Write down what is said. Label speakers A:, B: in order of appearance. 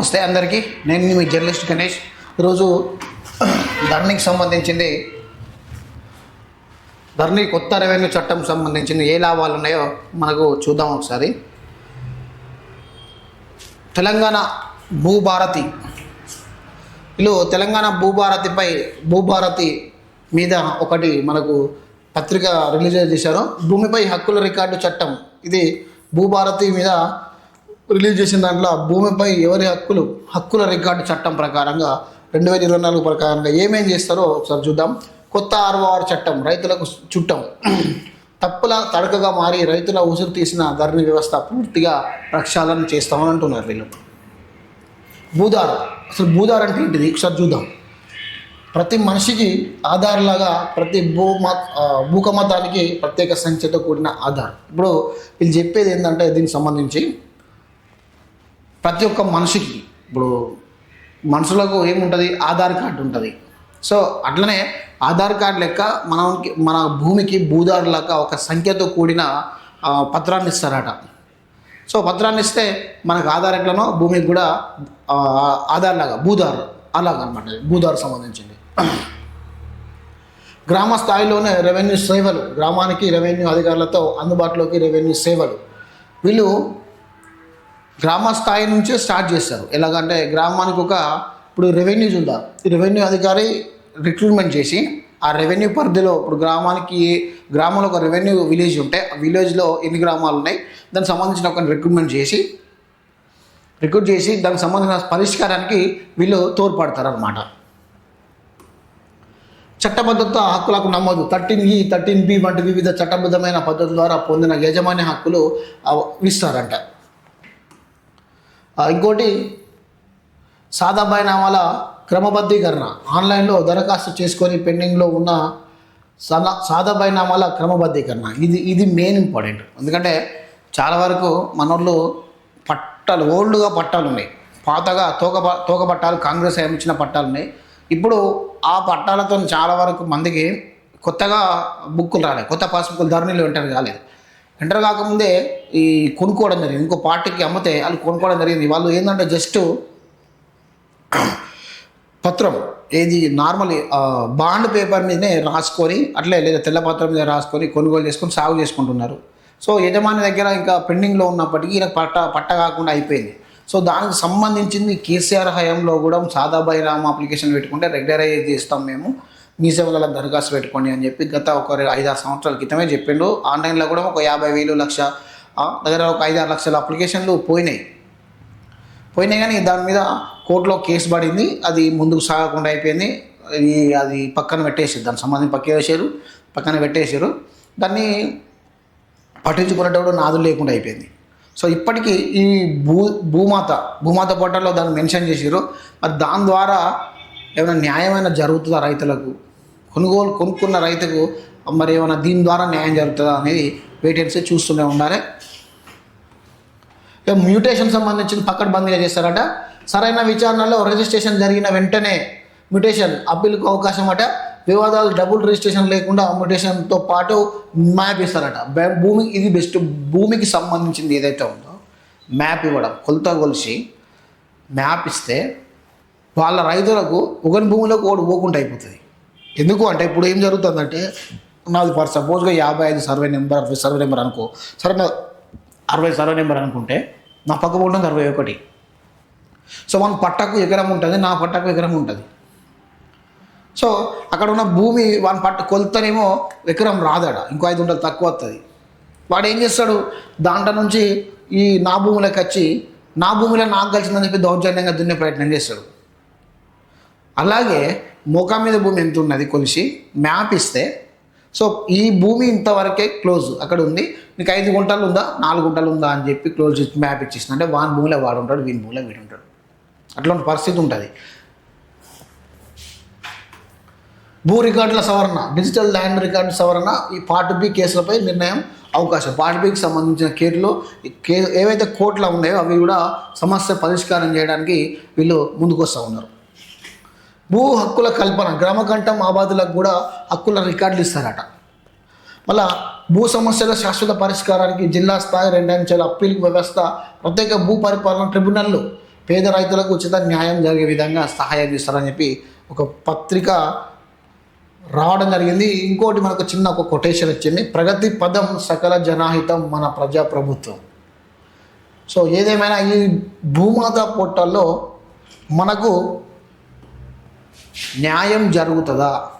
A: నమస్తే అందరికీ. నేను మీ జర్నలిస్ట్ గణేష్. ఈరోజు ధరణికి సంబంధించింది ధరణి కొత్త రెవెన్యూ చట్టం సంబంధించింది ఏ లాభాలు ఉన్నాయో మనకు చూద్దాం ఒకసారి. తెలంగాణ భూభారతి. వీళ్ళు తెలంగాణ భూభారతిపై భూభారతి మీద ఒకటి మనకు పత్రిక రిలీజ్ చేశారు. భూమిపై హక్కుల రికార్డు చట్టం. ఇది భూభారతి మీద రిలీజ్ చేసిన దాంట్లో భూమిపై ఎవరి హక్కులు హక్కుల రికార్డు చట్టం ప్రకారంగా రెండు వేల ఇరవై నాలుగు ప్రకారంగా ఏమేం చేస్తారో ఒకసారి చూద్దాం. కొత్త ఆర్ఓఆర్ చట్టం రైతులకు చుట్టం. తప్పుల తడకగా మారి రైతుల ఉసురు తీసిన ధరణి వ్యవస్థ పూర్తిగా ప్రక్షాళన చేస్తామని అంటున్నారు వీళ్ళు. భూదార్ అసలు భూదార్ అంటే ఏంటిది? ఒకసారి చూద్దాం. ప్రతి మనిషికి ఆధార్లాగా ప్రతి భూమ భూకమతానికి ప్రత్యేక సంఖ్యతో కూడిన ఆధార్. ఇప్పుడు వీళ్ళు చెప్పేది ఏంటంటే దీనికి సంబంధించి ప్రతి ఒక్క మనిషికి ఇప్పుడు మనుషులకు ఏముంటుంది? ఆధార్ కార్డు ఉంటుంది. సో అట్లనే ఆధార్ కార్డు లెక్క మనకి మన భూమికి భూదారు లెక్క ఒక సంఖ్యతో కూడిన పత్రాన్ని ఇస్తారట. సో పత్రాన్ని ఇస్తే మనకు ఆధార్ ఎట్లనో భూమికి కూడా ఆధార్ లాగా భూదారు అలాగనమాట. భూదారు సంబంధించింది. గ్రామ స్థాయిలోనే రెవెన్యూ సేవలు గ్రామానికి రెవెన్యూ అధికారులతో అందుబాటులోకి రెవెన్యూ సేవలు. వీళ్ళు గ్రామ స్థాయి నుంచే స్టార్ట్ చేస్తారు ఎలాగంటే గ్రామానికి ఒక ఇప్పుడు రెవెన్యూ చూద్దాం. రెవెన్యూ అధికారి రిక్రూట్మెంట్ చేసి ఆ రెవెన్యూ పరిధిలో ఇప్పుడు గ్రామానికి గ్రామంలో ఒక రెవెన్యూ విలేజ్ ఉంటే ఆ విలేజ్లో ఎన్ని గ్రామాలు ఉన్నాయి? దానికి సంబంధించిన ఒక రిక్రూట్మెంట్ చేసి రిక్రూట్ చేసి దానికి సంబంధించిన పరిష్కారానికి వీళ్ళు తోడ్పడతారు అనమాట చట్టబద్ధత హక్కులకు నమోదు. థర్టీన్ ఈ థర్టీన్ బి వంటి వివిధ చట్టబద్ధమైన పద్ధతుల ద్వారా పొందిన యజమాని హక్కులు ఇస్తారంట. ఇంకోటి సాదాబాయి నామాల క్రమబద్ధీకరణ. ఆన్లైన్లో దరఖాస్తు చేసుకొని పెండింగ్లో ఉన్న సాదా సాదాబాయి నామాల క్రమబద్ధీకరణ. ఇది ఇది మెయిన్ ఇంపార్టెంట్ ఎందుకంటే చాలా వరకు మనోళ్ళు పట్టాలు ఓల్డ్గా పట్టాలు ఉన్నాయి. పాతగా తోక తోక పట్టాలు కాంగ్రెస్ ఏమి ఇచ్చిన పట్టాలు ఉన్నాయి. ఇప్పుడు ఆ పట్టాలతో చాలా వరకు మందికి కొత్తగా బుక్కులు రాలేదు. కొత్త పాస్ బుక్కులు ధరణిలో ఎంటర్ కాలేదు. ఎంటర్ కాకముందే ఈ కొనుక్కోవడం జరిగింది. ఇంకో పార్టీకి అమ్మితే వాళ్ళు కొనుక్కోవడం జరిగింది. వాళ్ళు ఏంటంటే జస్ట్ పత్రం ఏది నార్మల్ బాండ్ పేపర్ మీదనే రాసుకొని అట్లే లేదా తెల్ల పత్రం మీద రాసుకొని కొనుగోలు చేసుకొని సాగు చేసుకుంటున్నారు. సో యజమాని దగ్గర ఇంకా పెండింగ్లో ఉన్నప్పటికీ ఈయన పట్ట పట్ట కాకుండా అయిపోయింది. సో దానికి సంబంధించింది కేసీఆర్ హయాంలో కూడా సాదాబాయి రామ అప్లికేషన్ పెట్టుకుంటే రెగ్యులరైజ్ చేస్తాం మేము. మీ సేవల దరఖాస్తు పెట్టుకోండి అని చెప్పి గత ఒక ఐదారు సంవత్సరాల క్రితమే చెప్పిండు. ఆన్లైన్లో కూడా ఒక యాభై వేలు లక్ష దగ్గర ఒక ఐదారు లక్షల అప్లికేషన్లు పోయినాయి. పోయినాయి కానీ దాని మీద కోర్టులో కేసు పడింది అది ముందుకు సాగకుండా అయిపోయింది. ఇది అది పక్కన పెట్టేసారు దానికి సంబంధించి పక్క వేసారు పక్కన పెట్టేశారు. దాన్ని పట్టించుకునేటప్పుడు నాదులు లేకుండా అయిపోయింది. సో ఇప్పటికీ ఈ భూ భూమాత భూమాత పోర్టల్లో దాన్ని మెన్షన్ చేసారు మరి దాని ద్వారా ఏమైనా న్యాయమైన జరుగుతుందా రైతులకు? కొనుగోలు కొనుక్కున్న రైతుకు మరి ఏమైనా దీని ద్వారా న్యాయం జరుగుతుందా అనేది వేటెన్సీ చూస్తూనే ఉండాలి. మ్యూటేషన్ సంబంధించిన పక్కడబందీగా చేస్తారట. సరైన విచారణలో రిజిస్ట్రేషన్ జరిగిన వెంటనే మ్యూటేషన్ అప్పీల్కు అవకాశం అట. వివాదాలు డబుల్ రిజిస్ట్రేషన్ లేకుండా మ్యూటేషన్తో పాటు మ్యాప్ ఇస్తారట. భూమి ఇది బెస్ట్ భూమికి సంబంధించింది ఏదైతే ఉందో మ్యాప్ ఇవ్వడం కొలత కొలిసి మ్యాప్ ఇస్తే వాళ్ళ రైతులకు ఒకరి భూమిలోకి ఒకటి పోకుండా అయిపోతుంది. ఎందుకు అంటే ఇప్పుడు ఏం జరుగుతుందంటే నాది ఫర్ సపోజ్గా యాభై ఐదు సర్వే నెంబర్ అరవై సర్వే నెంబర్ అనుకో సరే అరవై సర్వే నెంబర్ అనుకుంటే నా పక్క ఉంటుంది అరవై ఒకటి. సో మన పట్టకు ఎకరం ఉంటుంది నా పట్టకు ఎకరం ఉంటుంది. సో అక్కడ ఉన్న భూమి వాని పట్ట కొలతనేమో ఎకరం రాదాడ ఇంకో ఐదు ఉంటుంది తక్కువ వస్తుంది వాడు ఏం చేస్తాడు దాంట్లో నుంచి ఈ నా భూమిలోకి వచ్చి నా భూమిలో నాకు కలిసిందని చెప్పి దౌర్జన్యంగా దున్నే ప్రయత్నం చేస్తాడు. అలాగే మోకా మీద భూమి ఎంత ఉన్నది కొలిసి మ్యాప్ ఇస్తే సో ఈ భూమి ఇంతవరకే క్లోజ్ అక్కడ ఉంది. నీకు ఐదు గుంటలు ఉందా? నాలుగు గుంటలు ఉందా అని చెప్పి క్లోజ్ మ్యాప్ ఇచ్చేసిన. అంటే వాని భూమిలో వాడు ఉంటాడు వీని భూమిలో వీడు ఉంటాడు అట్లాంటి పరిస్థితి ఉంటుంది. భూ రికార్డుల సవరణ డిజిటల్ ల్యాండ్ రికార్డు సవరణ ఈ పార్ట్ బి కేసులపై నిర్ణయం అవకాశం. పార్ట్ బికి సంబంధించిన కేసులు కే ఏవైతే కోర్టులో ఉన్నాయో అవి కూడా సమస్య పరిష్కారం చేయడానికి వీళ్ళు ముందుకు వస్తూ ఉన్నారు. భూ హక్కుల కల్పన గ్రామకంఠం ఆబాదులకు కూడా హక్కుల రికార్డులు ఇస్తారట. మళ్ళా భూ సమస్యల శాశ్వత పరిష్కారానికి జిల్లా స్థాయి రెండంచెల అప్పీల్ వ్యవస్థ ప్రత్యేక భూ పరిపాలన ట్రిబ్యునల్లు పేద రైతులకు ఉచిత న్యాయం జరిగే విధంగా సహాయం చేస్తారని చెప్పి ఒక పత్రిక రావడం జరిగింది. ఇంకోటి మనకు చిన్న ఒక కొటేషన్ వచ్చింది. ప్రగతి పదం సకల జనాహితం మన ప్రజాప్రభుత్వం. సో ఏదేమైనా ఈ భూమాత పోర్టల్లో మనకు న్యాయం జరుగుతుందా?